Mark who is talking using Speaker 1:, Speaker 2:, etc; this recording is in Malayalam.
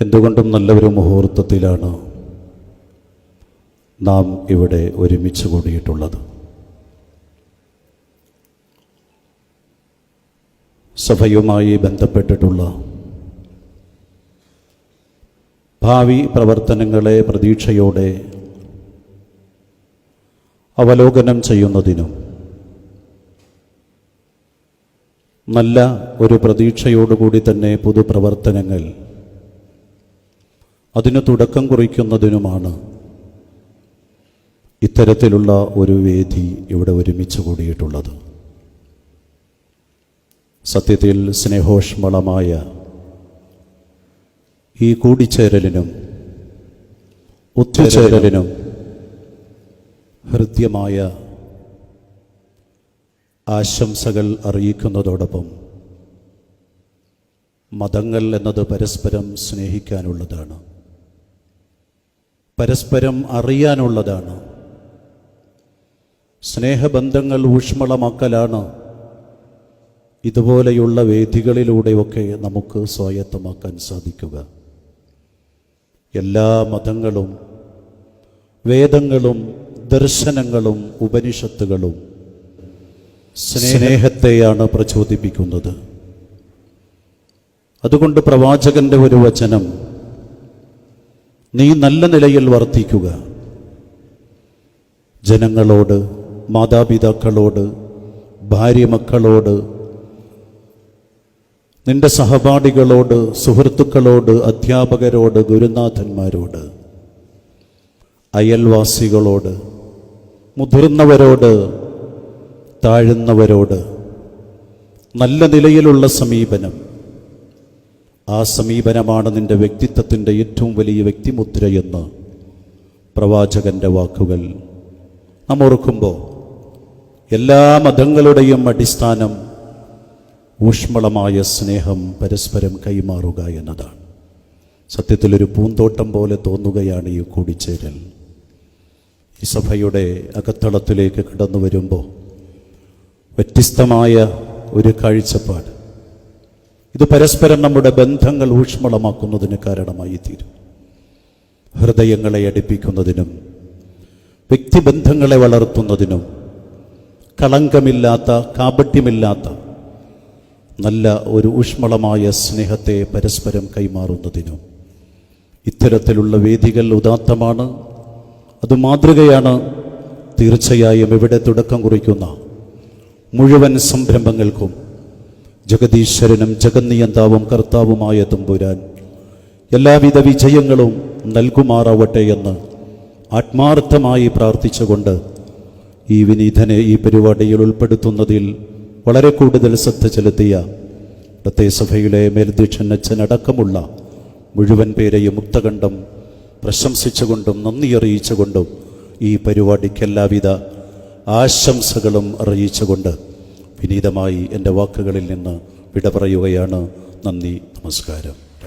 Speaker 1: എന്തുകൊണ്ടും നല്ലൊരു മുഹൂർത്തത്തിലാണ് നാം ഇവിടെ ഒരുമിച്ച് കൂടിയിട്ടുള്ളത്. സഭയുമായി ബന്ധപ്പെട്ടിട്ടുള്ള ഭാവി പ്രവർത്തനങ്ങളെ പ്രതീക്ഷയോടെ അവലോകനം ചെയ്യുന്നതിനും നല്ല ഒരു പ്രതീക്ഷയോടുകൂടി തന്നെ പുതുപ്രവർത്തനങ്ങൾ അതിന് തുടക്കം കുറിക്കുന്നതിനുമാണ് ഇത്തരത്തിലുള്ള ഒരു വേദി ഇവിടെ ഒരുമിച്ച് കൂടിയിട്ടുള്ളത്. സത്യത്തിൽ സ്നേഹോഷ്മളമായ ഈ കൂടിച്ചേരലിനും ഒത്തുചേരലിനും ഹൃദ്യമായ ആശംസകൾ അറിയിക്കുന്നതോടൊപ്പം മതങ്ങൾ എന്നത് പരസ്പരം സ്നേഹിക്കാനുള്ളതാണ്. പരസ്പരം അറിയാനുള്ളതാണ്. സ്നേഹബന്ധങ്ങൾ ഊഷ്മളമാക്കലാണ്. ഇതുപോലെയുള്ള വേദികളിലൂടെയൊക്കെ നമുക്ക് സ്വായത്തമാക്കാൻ സാധിക്കുക. എല്ലാ മതങ്ങളും വേദങ്ങളും ദർശനങ്ങളും ഉപനിഷത്തുകളും സ്നേഹത്തെയാണ് പ്രചോദിപ്പിക്കുന്നത്. അതുകൊണ്ട് പ്രവാചകന്റെ ഒരു വചനം നീ നല്ല നിലയിൽ വർത്തിക്കുക. ജനങ്ങളോട് മാതാപിതാക്കളോട് ഭാര്യ മക്കളോട് നിന്റെ സഹപാഠികളോട് സുഹൃത്തുക്കളോട് അധ്യാപകരോട് ഗുരുനാഥന്മാരോട് അയൽവാസികളോട് മുതിർന്നവരോട് താഴ്ന്നവരോട് നല്ല നിലയിലുള്ള സമീപനം. ആ സമീപനമാണ് നിന്റെ വ്യക്തിത്വത്തിന്റെ ഏറ്റവും വലിയ വ്യക്തിമുദ്രയെന്ന് പ്രവാചകന്റെ വാക്കുകൾ. നാം ഓർക്കുമ്പോൾ എല്ലാ മതങ്ങളുടെയും അടിസ്ഥാനം ഊഷ്മളമായ സ്നേഹം പരസ്പരം കൈമാറുക എന്നതാണ്. സത്യത്തിലൊരു പൂന്തോട്ടം പോലെ തോന്നുകയാണ് ഈ കൂടിച്ചേരൽ. ഈ സഭയുടെ അകത്തളത്തിലേക്ക് കടന്നു വരുമ്പോൾ വ്യത്യസ്തമായ ഒരു കാഴ്ചപ്പാട്. ഇത് പരസ്പരം നമ്മുടെ ബന്ധങ്ങൾ ഊഷ്മളമാക്കുന്നതിന് കാരണമായി തീരും. ഹൃദയങ്ങളെ അടുപ്പിക്കുന്നതിനും വ്യക്തിബന്ധങ്ങളെ വളർത്തുന്നതിനും കളങ്കമില്ലാത്ത കാപട്യമില്ലാത്ത നല്ല ഒരു ഊഷ്മളമായ സ്നേഹത്തെ പരസ്പരം കൈമാറുന്നതിനും ഇത്തരത്തിലുള്ള വേദികൾ ഉദാത്തമാണ്. അത് മാതൃകയാണ്. തീർച്ചയായും ഇവിടെ തുടക്കം കുറിക്കുന്ന മുഴുവൻ സംരംഭങ്ങൾക്കും ജഗദീശ്വരനും ജഗന്നിയന്താവും കർത്താവുമായ തമ്പുരാൻ എല്ലാവിധ വിജയങ്ങളും നൽകുമാറാവട്ടെ എന്ന് ആത്മാർത്ഥമായി പ്രാർത്ഥിച്ചുകൊണ്ട് ഈ വിനീതനെ ഈ പരിപാടിയിൽ ഉൾപ്പെടുത്തുന്നതിൽ വളരെ കൂടുതൽ ശ്രദ്ധ ചെലുത്തിയ പ്രത്യസഭയിലെ സഭയിലെ മേൽദീക്ഷൻ അച്ഛൻ അടക്കമുള്ള മുഴുവൻ പേരെയും മുക്തകണ്ഠം പ്രശംസിച്ചുകൊണ്ടും നന്ദി അറിയിച്ചുകൊണ്ടും ഈ പരിപാടിക്ക് എല്ലാവിധ ആശംസകളും അറിയിച്ചുകൊണ്ട് വിനീതമായി എന്റെ വാക്കുകളിൽ നിന്ന് വിട പറയുകയാണ് നന്ദി നമസ്കാരം.